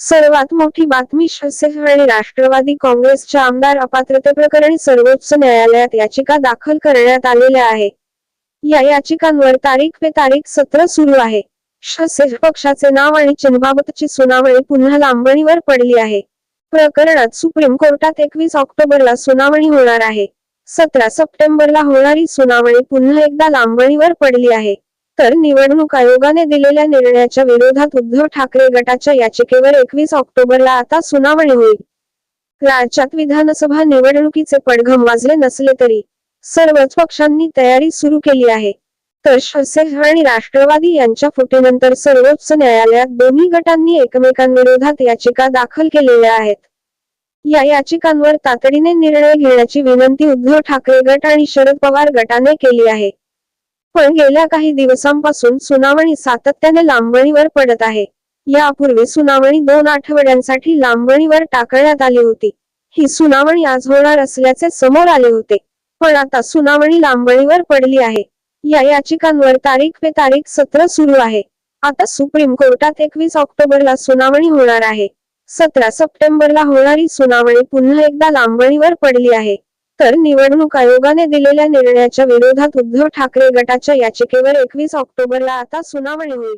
सर्वात मोठी बातमी शिवसेना आणि राष्ट्रवादी काँग्रेसच्या आमदार अपात्रते प्रकरणी सर्वोच्च न्यायालयात याचिका दाखल करण्यात आलेल्या आहे. या याचिकांवर तारीख पे तारीख सत्र सुरू आहे. शिवसेना पक्षाचे नाव आणि चिन्हाबाबतची सुनावणी पुन्हा लांबणीवर पडली आहे. प्रकरणात सुप्रीम कोर्टात एकवीस ऑक्टोबरला सुनावणी होणार आहे. सतरा सप्टेंबरला होणारी सुनावणी पुन्हा एकदा लांबणीवर पडली आहे. तर निवडणूक आयोगाने दिलेल्या निर्णयाच्या विरोधात उद्धव ठाकरे गटाच्या याचिकेवर एकवीस ऑक्टोबरला आता सुनावणी होईल. राज्यात विधानसभा निवडणुकीचे पडघम वाजले नसले तरी सर्वच पक्षांनी तयारी सुरू केली आहे. तर शिवसेना आणि राष्ट्रवादी यांच्या फुटीनंतर सर्वोच्च न्यायालयात दोन्ही गटांनी एकमेकांविरोधात याचिका दाखल केलेल्या आहेत. या याचिकांवर तातडीने निर्णय घेण्याची विनंती उद्धव ठाकरे गट आणि शरद पवार गटाने केली आहे. पण गेल्या काही दिवसांपासून सुनावणी सातत्याने लांबणीवर पडत आहे. यापूर्वी सुनावणी दोन आठवड्यांसाठी लांबणीवर टाकण्यात आली होती. ही सुनावणी आज होणार असल्याचे समोर आले होते. पण आता सुनावणी लांबणीवर पडली आहे. या याचिकांवर तारीख पे तारीख सत्र सुरू आहे. आता सुप्रीम कोर्टात एकवीस ऑक्टोबरला सुनावणी होणार आहे. सतरा सप्टेंबरला होणारी सुनावणी पुन्हा एकदा लांबणीवर पडली आहे. तर निवडणूक आयोगाने दिलेल्या निर्णयाच्या विरोधात उद्धव ठाकरे गटाच्या याचिकेवर एकवीस ऑक्टोबरला आता सुनावणी होईल.